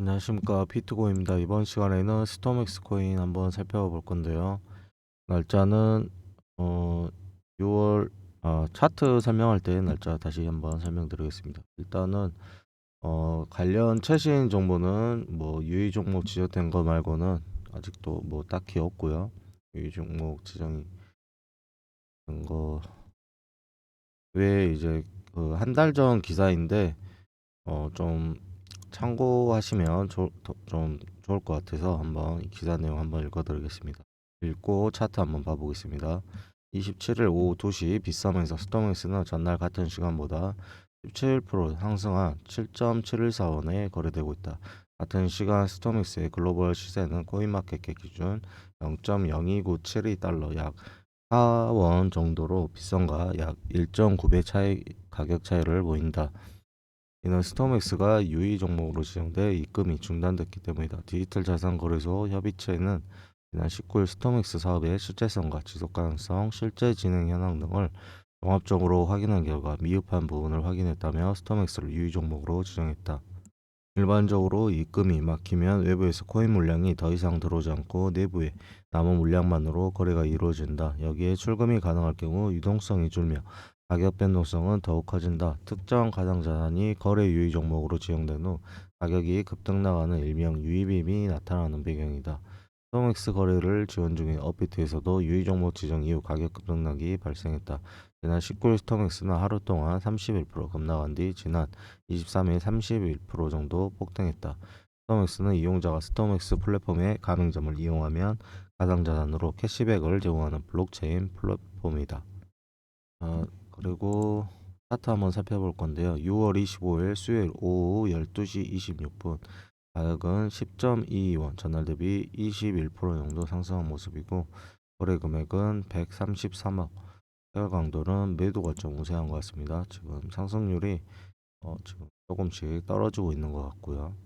안녕하십니까 비트고입니다. 이번 시간에는 스톰엑스 코인 한번 살펴볼 건데요. 날짜는 어 6월 아, 차트 설명할 때 날짜 다시 한번 설명드리겠습니다. 일단은 어 관련 최신 정보는 뭐 유의 종목 지정된 거 말고는 아직도 뭐 딱히 없고요. 유의 종목 지정이 된 거 외에 이제 그 한 달 전 기사인데 어좀 참고하시면 조, 더- 좀 좋을 것 같아서 한번 이 기사 내용 한번 읽어드리겠습니다. 읽고 차트 한번 봐보겠습니다. 27일 오후 2시 빗썸에서 스톰엑스는 전날 같은 시간보다 17% 상승한 7.714원에 거래되고 있다. 같은 시간 스톰엑스의 글로벌 시세는 코인마켓 기준 0.02972달러 약 4원 정도로 빗썸과 약 1.9배 차이 가격 차이를 보인다. 이는 스톰엑스가 유의 종목으로 지정돼 입금이 중단됐기 때문이다. 디지털 자산 거래소 협의체는 지난 19일 스톰엑스 사업의 실제성과 지속 가능성, 실제 진행 현황 등을 종합적으로 확인한 결과 미흡한 부분을 확인했다며 스톰엑스를 유의 종목으로 지정했다. 일반적으로 입금이 막히면 외부에서 코인 물량이 더 이상 들어오지 않고 내부에 남은 물량만으로 거래가 이루어진다. 여기에 출금이 가능할 경우 유동성이 줄며 가격 변동성은 더욱 커진다. 특정 가상 자산이 거래 유의 종목으로 지정된 후 가격이 급등 나가는 일명 유의빔이 나타나는 배경이다. 스톰엑스 거래를 지원 중인 업비트에서도 유의 종목 지정 이후 가격 급등락이 발생했다. 지난 19일 스톰엑스는 하루 동안 31% 급락한 뒤 지난 23일 31% 정도 폭등했다. 스톰엑스는 이용자가 스톰엑스 플랫폼의 가맹점을 이용하면 가상자산으로 캐시백을 제공하는 블록체인 플랫폼이다. 아, 그리고 차트 한번 살펴볼 건데요. 6월 25일 수요일 오후 12시 26분 가격은 10.22원 전날 대비 21% 정도 상승한 모습이고 거래 금액은 133억 해외 강도는 매도가 좀 우세한 것 같습니다. 지금 상승률이 어, 지금 조금씩 떨어지고 있는 것 같고요.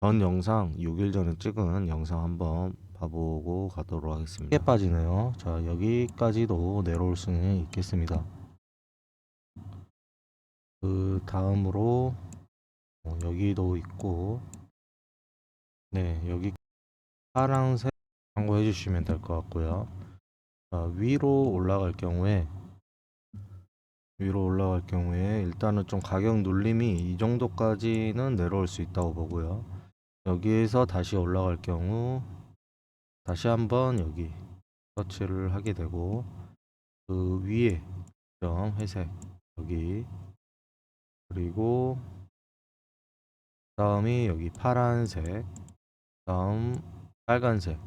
전 영상 6일 전에 찍은 영상 한번 봐보고 가도록 하겠습니다. 크게 빠지네요. 자 여기까지도 내려올 수는 있겠습니다. 그 다음으로 어, 여기도 있고 네 여기 파란색 참고해 주시면 될 것 같고요. 자, 위로 올라갈 경우에 위로 올라갈 경우에 일단은 좀 가격 눌림이 이 정도까지는 내려올 수 있다고 보고요. 여기에서 다시 올라갈 경우 다시 한번 여기 터치를 하게 되고 그 위에 점 회색 여기 그리고 다음이 여기 파란색 다음 빨간색.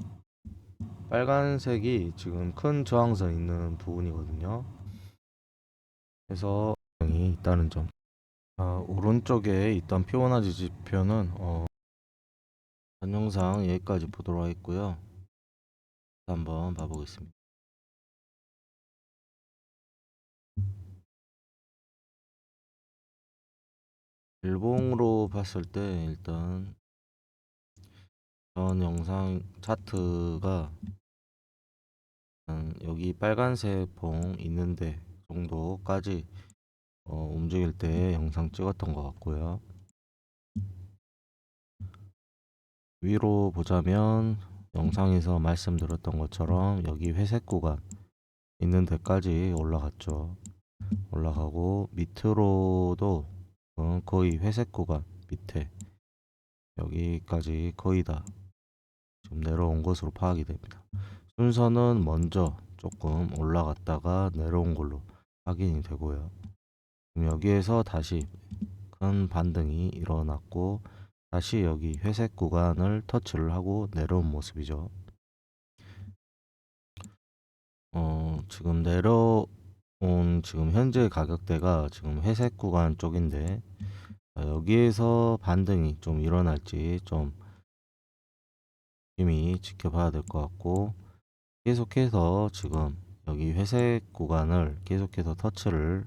빨간색이 지금 큰 저항선 있는 부분이거든요. 그래서 이 있다는 점. 아, 오른쪽에 있던 피보나치 지표는 어, 전 영상 여기까지 보도록 하겠고요 한번 봐보겠습니다 일봉으로 봤을 때 일단 전 영상 차트가 한 여기 빨간색 봉 있는데 정도까지 어, 움직일 때 영상 찍었던 것 같고요. 위로 보자면 영상에서 말씀드렸던 것처럼 여기 회색 구간 있는 데까지 올라갔죠. 올라가고 밑으로도 어, 거의 회색 구간 밑에 여기까지 거의 다 지금 내려온 것으로 파악이 됩니다. 순서는 먼저 조금 올라갔다가 내려온 걸로 확인이 되고요. 여기에서 다시 큰 반등이 일어났고 다시 여기 회색 구간을 터치를 하고 내려온 모습이죠. 어, 지금 내려온 지금 현재 가격대가 지금 회색 구간 쪽인데 자, 여기에서 반등이 좀 일어날지 좀 열심히 지켜봐야 될 것 같고 계속해서 지금 여기 회색 구간을 계속해서 터치를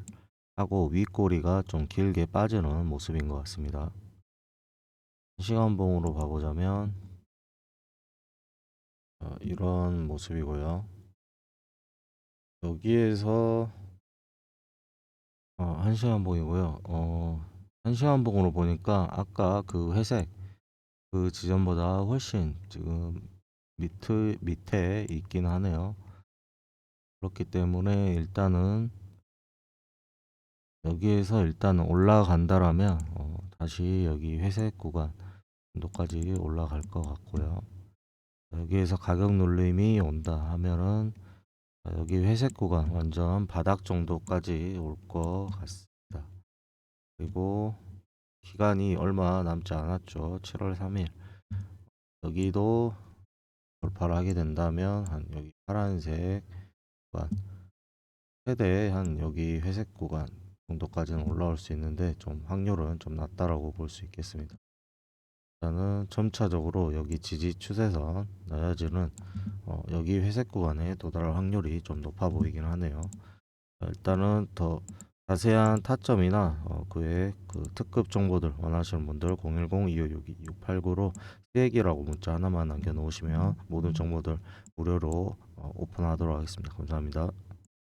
하고 윗꼬리가 좀 길게 빠지는 모습인 것 같습니다. 시간봉으로 봐보자면 어, 이런 모습이고요. 여기에서 어, 한 시간 봉이고요. 어, 한시간봉으로 보니까 아까 그 회색 그 지점보다 훨씬 지금 밑에 밑에 있긴 하네요. 그렇기 때문에 일단은 여기에서 일단 올라간다라면 어, 다시 여기 회색 구간 정도까지 올라갈 것 같고요. 여기에서 가격 눌림이 온다 하면은 자, 여기 회색 구간 완전 바닥 정도까지 올 것 같습니다. 그리고 기간이 얼마 남지 않았죠. 7월 3일. 여기도 돌파를 하게 된다면 한 여기 파란색 구간 최대 한 여기 회색 구간 정도까지는 올라올 수 있는데 좀 확률은 좀 낮다라고 볼 수 있겠습니다. 일단은 점차적으로 여기 지지 추세선 나야지는 어, 여기 회색 구간에 도달할 확률이 좀 높아 보이긴 하네요. 자, 일단은 더 자세한 타점이나 어, 그의 그 특급 정보들 원하시는 분들 010-2562-689로 쓰레기라고 문자 하나만 남겨놓으시면 모든 정보들 무료로 어, 오픈하도록 하겠습니다. 감사합니다.